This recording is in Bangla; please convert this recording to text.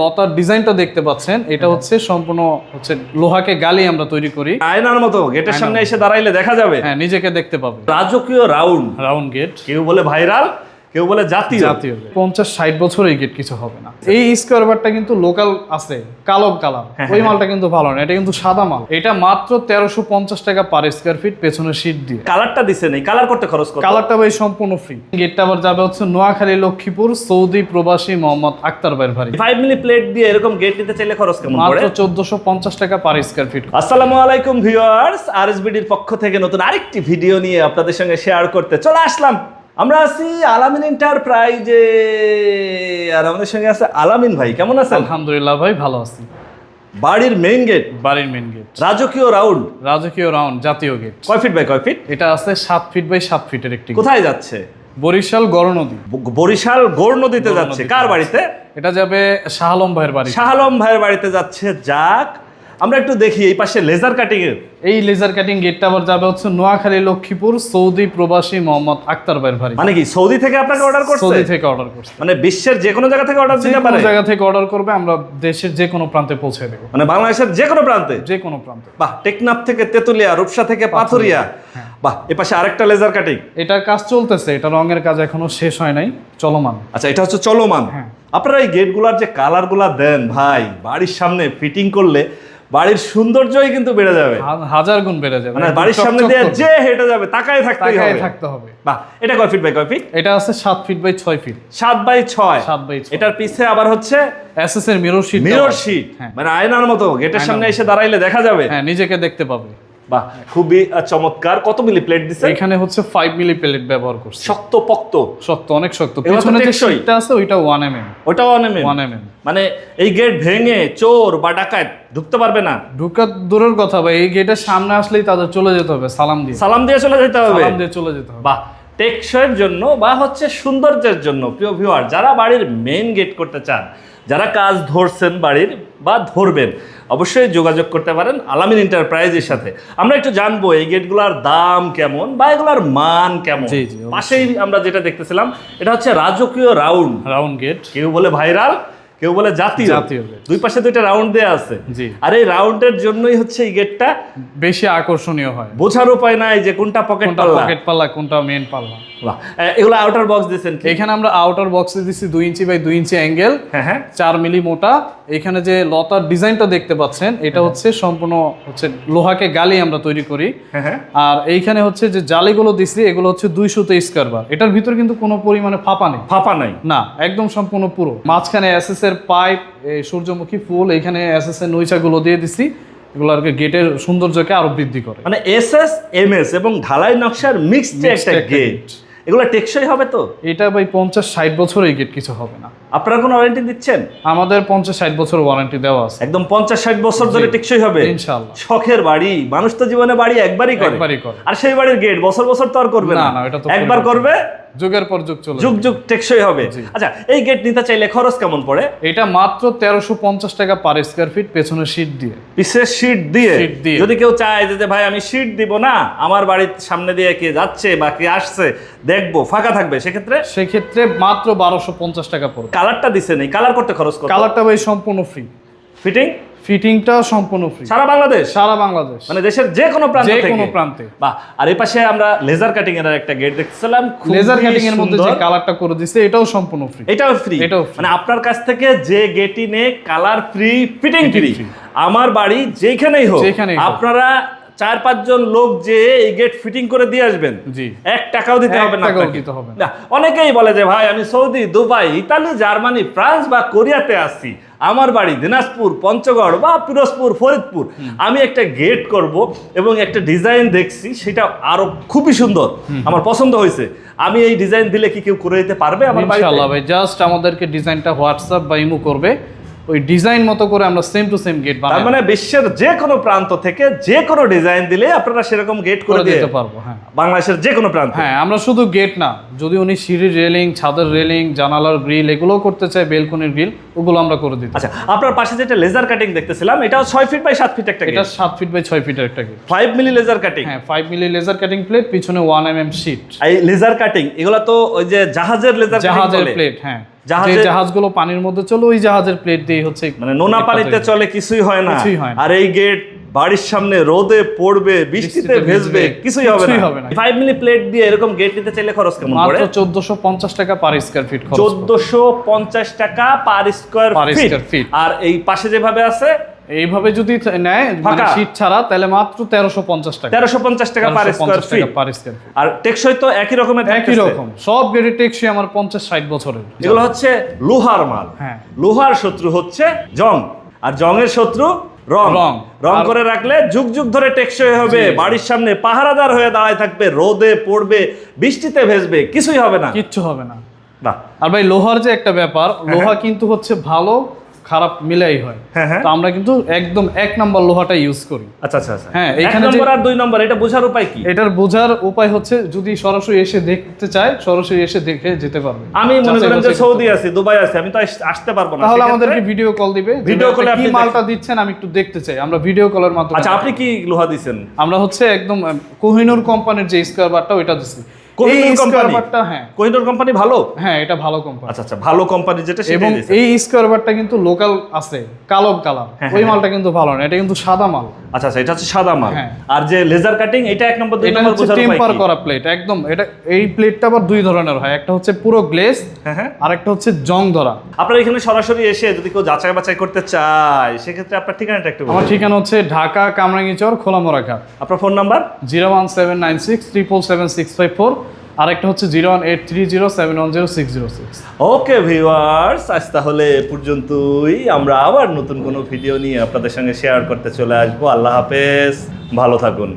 লতার ডিজাইনটা দেখতে পাচ্ছেন এটা হচ্ছে সম্পূর্ণ হচ্ছে লোহাকে গালি আমরা তৈরি করি। আয়নার মতো গেটের সামনে এসে দাঁড়াইলে দেখা যাবে। হ্যাঁ নিজেকে দেখতে পাবে। রাজকীয় রাউন্ড। Round gate. কেউ বলে ভাইরাল কেউ বলে জাতীয়। জাতীয়। পঞ্চাশ ষাট বছর এই গেট কিছু হবে না। এই স্কোয়ার বারটা কিন্তু লোকাল আছে কালো কালার। হ্যাঁ, ওই মালটা কিন্তু ভালো না এটা কিন্তু সাদা মাল। এটা মাত্র তেরোশো পঞ্চাশ টাকা পার স্কোয়ার ফিট পেছনে শীট দিয়ে। কালারটা দিছে নেই কালার করতে খরচ কত? কালারটা ভাই সম্পূর্ণ ফ্রি গেটটা আবার যাবে হচ্ছে নোয়াখালী লক্ষ্মীপুর সৌদি প্রবাসী মোহাম্মদ আক্তার ভাইয়ের বাড়ি। ফাইভ মিলি প্লেট দিয়ে এরকম গেট নিতে চাইলে খরচ কেমন মাত্র চোদ্দশো পঞ্চাশ টাকা পার স্কোয়ার ফিট আসসালামু আলাইকুম ভিউয়ার্স আরএসবিডির পক্ষ থেকে নতুন আরেকটি ভিডিও নিয়ে আপনাদের সঙ্গে শেয়ার করতে চলে আসলাম। আমরা আছি আলামিন এন্টারপ্রাইজে আর আমাদের সঙ্গে আছে আলামিন ভাই কেমন আছেন? আলহামদুলিল্লাহ ভাই ভালো আছি। বাড়ির মেইন গেট বাড়ির মেইন গেট রাজকীয় রাউন্ড রাজকীয় রাউন্ড জাতীয় গেট কয় ফিট বাই কয় ফিট এটা আছে সাত ফিট বাই সাত ফিটের একটি কোথায় যাচ্ছে? বরিশাল গড় নদী। বরিশাল গৌর নদীতে যাচ্ছে। কার বাড়িতে? এটা যাবে শাহালম ভাইয়ের বাড়ি শাহালম ভাইয়ের বাড়িতে যাচ্ছে। যাক আমরা একটু দেখি এই পাশে লেজার কাটিং এর। এই লেজার কাটিং গেটটা আবার যাবে হচ্ছে নোয়াখালী লক্ষ্মীপুর সৌদি প্রবাসী মোহাম্মদ আক্তার ভাইয়ের বাড়ি। মানে কি সৌদি থেকে আপনাকে অর্ডার করছে? সৌদি থেকে অর্ডার করছে। মানে বিশ্বের যে কোনো জায়গা থেকে অর্ডার দিতে পারে? জায়গা থেকে অর্ডার করবে আমরা দেশের যে কোনো প্রান্তে পৌঁছে দেবো। মানে বাংলাদেশের যে কোনো প্রান্তে? যে কোনো প্রান্তে। বাহ টেকনাফ থেকে তেতুলিয়া রূপসা থেকে পাথুরিয়া হ্যাঁ। বাহ এ পাশে আরেকটা লেজার কাটিং এটার কাজ চলতেছে এটা রঙের কাজ এখনও শেষ হয় নাই চলমান। আচ্ছা এটা হচ্ছে চলমান। হ্যাঁ। আপনারা এই গেটগুলার যে কালারগুলা দেন ভাই বাড়ির সামনে ফিটিং করলে বাড়ির সৌন্দর্যই কিন্তু বেড়ে যাবে। হাজার গুণ বেড়ে যাবে। মানে বাড়ির সামনে দিয়ে যে হেঁটে যাবে তাকায় তাকায় হবে। থাকতে হবে। বাহ এটা কয় ফিট বাই কয় ফিট এটা আছে সাত ফিট বাই ছয় ফিট সাত বাই ছয়। সাত বাই ছয়। এটার পিছে আবার হচ্ছে এসএস এর মিরর শিট মিরর শিট। মানে আয়নার মতো গেটের সামনে এসে দাঁড়াইলে দেখা যাবে। হ্যাঁ নিজেকে দেখতে পাবে। বাহ খুবই চমৎকার। কত মিলি প্লেট দিছে? এখানে হচ্ছে 5 মিলি প্লেট ব্যবহার করছে। শক্ত পক্ত শক্ত। অনেক শক্ত পেছনে যে। আছে ওইটা ওয়ান এম এম ওটাও অনেমে ওয়ান এম এম মানে এই গেট ভেঙে চোর বা ডাকাত ঢুকতে পারবে না। ঢুকা দূরের কথা ভাই। এই গেটের সামনে আসলেই তাদের চলে যেতে হবে। সালাম দিয়ে। সালাম দিয়ে চলে যেতে হবে। সালাম দিয়ে চলে যেতে হবে। বাহ টেকসইয়ের জন্য বা হচ্ছে সৌন্দর্যের জন্য প্রিয় ভিউয়ার যারা বাড়ির মেন গেট করতে চান যারা কাজ ধরছেন বাড়ির বা ধরবেন অবশ্যই যোগাযোগ করতে পারেন আলামিন এন্টারপ্রাইজের সাথে। আমরা একটু জানব এই গেটগুলোর দাম কেমন বা এগুলোর মান কেমন। পাশেই আমরা যেটা দেখতেছিলাম এটা হচ্ছে রাজকীয় রাউন্ড রাউন্ড গেট কেউ বলে ভাইরাল কেউ বলে জাতীয়। দুই পাশে দুইটা রাউন্ড দেয়া আছে। আর এই রাউন্ডের জন্যই হচ্ছে এই গেটটা বেশি আকর্ষণীয় হয়। বোঝার উপায় নাই যে কোনটা পকেট পাল্লা। পকেট পাল্লা কোনটা মেন পাল্লা। এগুলো আউটার বক্স দিয়েছেন এখানে আমরা আউটার বক্সে দিচ্ছি দুই ইঞ্চি বাই দুই ইঞ্চি অ্যাঙ্গেল হ্যাঁ হ্যাঁ। চার মিলি মোটা। এখানে যে লতার ডিজাইনটা দেখতে পাচ্ছেন এটা হচ্ছে সম্পূর্ণ হচ্ছে লোহাকে গালি আমরা তৈরি করি। হ্যাঁ হ্যাঁ। আর এইখানে হচ্ছে যে জালিগুলো দিচ্ছি এগুলো হচ্ছে দুইশোতে স্কোয়ার বার এটার ভিতর কিন্তু কোনো পরিমাণে ফাঁপা নেই। ফাঁপা নাই। না একদম সম্পূর্ণ পুরো। মাঝখানে এসএস এর পাইপ সূর্যমুখী ফুল এখানে এসএস এর নৈচাগুলো দিয়ে দিছি। এগুলো আর গেটের সৌন্দর্যকে আরও বৃদ্ধি করে। মানে এস এস এম এস এবং ঢালাই নকশার মিক্সড একটা গেট এগুলো টেকসই হবে তো? এটা ভাই পঞ্চাশ ষাট বছর এই গেট কিছু হবে না। আপনারা কোনো ওয়ারেন্টি দিচ্ছেন? আমাদের পঞ্চাশ ষাট বছর ওয়ারেন্টি দেওয়া আছে। একদম পঞ্চাশ ষাট বছর ধরে টেকসই হবে। ইনশাআল্লাহ। শখের বাড়ি মানুষ তো জীবনে বাড়ি একবারই করে। একবারই করে। আর সেই বাড়ির গেট বছর বছর তো আর করবে না, না। না, এটা তো একবার করবে যুগের পর যুগ চলে যুগ যুগ টেকসই হবে। আচ্ছা এই গেট নিতে চাইলে খরচ কেমন পড়ে? এটা মাত্র তেরোশো পঞ্চাশ টাকা পার স্কোয়ার ফিট পেছনে শীট দিয়ে। পিসের শীট দিয়ে। যদি কেউ চায় যে ভাই আমি শীট দিব না আমার বাড়ির সামনে দিয়ে কে যাচ্ছে বা কে আসছে দেখব ফাঁকা থাকবে সেক্ষেত্রে? সেক্ষেত্রে মাত্র বারোশো পঞ্চাশ টাকা পড়বে। কালারটা দিছে নেই কালার করতে খরচ কত? কালারটা ভাই সম্পূর্ণ ফ্রি ফিটিং ফিটিংটা সম্পূর্ণ ফ্রি সারা বাংলাদেশ? সারা বাংলাদেশ। মানে দেশের যে কোনো প্রান্ত যে থেকে? কোনো প্রান্তে। বাহ আর এই পাশে আমরা লেজার কাটিং এর একটা গেট দেখছিলাম খুবই লেজার কাটিং এর মধ্যে যে কালারটা করে দিছে এটাও সম্পূর্ণ ফ্রি এটাও ফ্রি এটাও মানে আপনার কাছ থেকে যে গেটই নে কালার ফ্রি ফিটিং ফ্রি আমার বাড়ি যেখানেই হোক যেখানেই আপনারা চার পাঁচজন লোক যে এই গেট ফিটিং করে দিয়ে আসবেন জি। এক টাকাও দিতে হবে না দিতে হবে না। না অনেকেই বলে যে ভাই আমি Saudi Dubai Italy Germany France বা কোরিয়াতে আসছি। আমার বাড়ি দিনাজপুর পঞ্চগড় বা পিরোজপুর ফরিদপুর। আমি একটা গেট করব এবং একটা ডিজাইন দেখছি সেটা আরও খুবই সুন্দর আমার পছন্দ হয়েছে। আমি এই ডিজাইন দিলে কি কেউ করে দিতে পারবে আমার ইনশাআল্লাহ ভাই জাস্ট আমাদেরকে ডিজাইনটা হোয়াটসঅ্যাপ বা ইমো করবে। ওই ডিজাইন মতো করে আমরা সেম টু সেম গেট বানাই মানে বিশ্বের যে কোনো প্রান্ত থেকে যে কোনো ডিজাইন দিলে আপনারা সেরকম গেট করে দিতে পারব হ্যাঁ। বাংলাদেশের যে কোনো প্রান্ত। হ্যাঁ আমরা শুধু গেট না যদি উনি সিঁড়ির রেলিং ছাদের রেলিং জানালার গ্রিল এগুলো করতে চায় বেলকনির গ্রিল ওগুলো আমরা করে দিতে আচ্ছা আপনার পাশে যেটা লেজার কাটিং দেখতেছিলাম এটাও ছয় ফিট বাই সাত ফিট একটা এটা সাত ফিট বাই ছয় ফিটের একটা gate five milli laser cutting হ্যাঁ five milli laser cutting plate পিছনে ওয়ান এম এম শিট এই লেজার কাটিং এগুলো তো ওই যে জাহাজের লেজার জাহাজের প্লেট হ্যাঁ। যে জাহাজগুলো পানির মধ্যে চলে ওই জাহাজের প্লেট দিয়ে হচ্ছে মানে নোনা পানিতে চলে কিছুই হয় না। আর এই গেট বাড়ির সামনে রোদে পড়বে বৃষ্টিতে বৃষ্টিতে ভেজবে কিছুই হবে না। ফাইভ মিলি প্লেট দিয়ে এরকম গেট নিতে চাইলে খরচ কেমন পড়ে? চোদ্দশো পঞ্চাশ টাকা পার স্কোয়ার ফিট চোদ্দশো পঞ্চাশ টাকা পার স্কোয়ার ফিট আর এই পাশে যেভাবে আছে এইভাবে যদি নেয় মানে শীত ছাড়া তাহলে মাত্র তেরোশো পঞ্চাশ টাকা। তেরোশো পঞ্চাশ টাকা per square 1350 feet per square feet আর টেকসই তো একই রকমের একই রকম। সব গেটের টেকসই আমার পঞ্চাশ ষাট বছরের। এগুলো হচ্ছে লোহার মাল। হ্যাঁ। লোহার শত্রু হচ্ছে জং। আর জংয়ের শত্রু রং। রং। রং করে রাখলে যুগ যুগ ধরে টেকসই হবে। জি, জি। বাড়ির সামনে পাহারাদার হয়ে দাঁড়ায় থাকবে রোদে পড়বে বৃষ্টিতে ভেজবে কিছুই হবে না। কিচ্ছু হবে না। আর ভাই লোহার যে একটা ব্যাপার লোহা কিন্তু হচ্ছে ভালো খারাপ মিলাই হয়। হ্যাঁ, হ্যাঁ। তো আমরা কিন্তু একদম এক নাম্বার লোহাটা ইউজ করি। আচ্ছা আচ্ছা আচ্ছা। হ্যাঁ, এখানে নম্বর আর দুই নম্বর এটা বোঝার উপায় কি? এটার বোঝার উপায় হচ্ছে যদি সরাসরি এসে দেখতে চায় সরাসরি এসে দেখে যেতে পারবে। আমি মনে করেন যে সৌদি আছি দুবাই আছি আমি তো আসতে পারব না। তাহলে আমাদেরকে ভিডিও কল দিবে ভিডিও Video আপনি মালটা দিচ্ছেন আমি একটু দেখতে চাই। আমরা ভিডিও কলের মাধ্যমে আচ্ছা আপনি কি লোহা দিছেন? আমরা হচ্ছে একদম কোহিনুর কোম্পানির যে স্কোয়ার বারটা ওইটা দিচ্ছি কোহিনূর হ্যাঁ। কোহিনুর কোম্পানি ভালো? হ্যাঁ এটা ভালো কোম্পানি আচ্ছা আচ্ছা ভালো কোম্পানি যেটা এবং এই স্কোয়ার বারটা কিন্তু লোকাল আছে কালো কালার হ্যাঁ, ওই হ্যাঁ, মালটা কিন্তু ভালো না এটা কিন্তু সাদা মাল। আচ্ছা আচ্ছা এটা হচ্ছে সাদা মাল। হ্যাঁ। আর যে লেজার কাটিং এটা এক নম্বর দুই নম্বর বোঝার টেম্পার করা প্লেট একদম। এটা এই প্লেটটা আবার দুই ধরনের হয়। একটা হচ্ছে পুরো গ্লেস হ্যাঁ হ্যাঁ। আর একটা হচ্ছে জং ধরা। আপনার এখানে সরাসরি এসে যদি কেউ যাচাই বাছাই করতে চায় সেক্ষেত্রে আপনার ঠিকানাটা একটু আমার ঠিকানা হচ্ছে ঢাকা কামরাঙ্গিচর খোলামোড়া ঘাট। আপনার phone number zero one seven nine six triple seven six five four. আর একটা হচ্ছে zero one eight three zero seven one zero six zero six. Okay viewers, আজ তাহলে এ পর্যন্তই। আমরা আবার নতুন কোনো ভিডিও নিয়ে আপনাদের সঙ্গে শেয়ার করতে চলে আসব। আল্লাহ হাফেজ, ভালো থাকুন।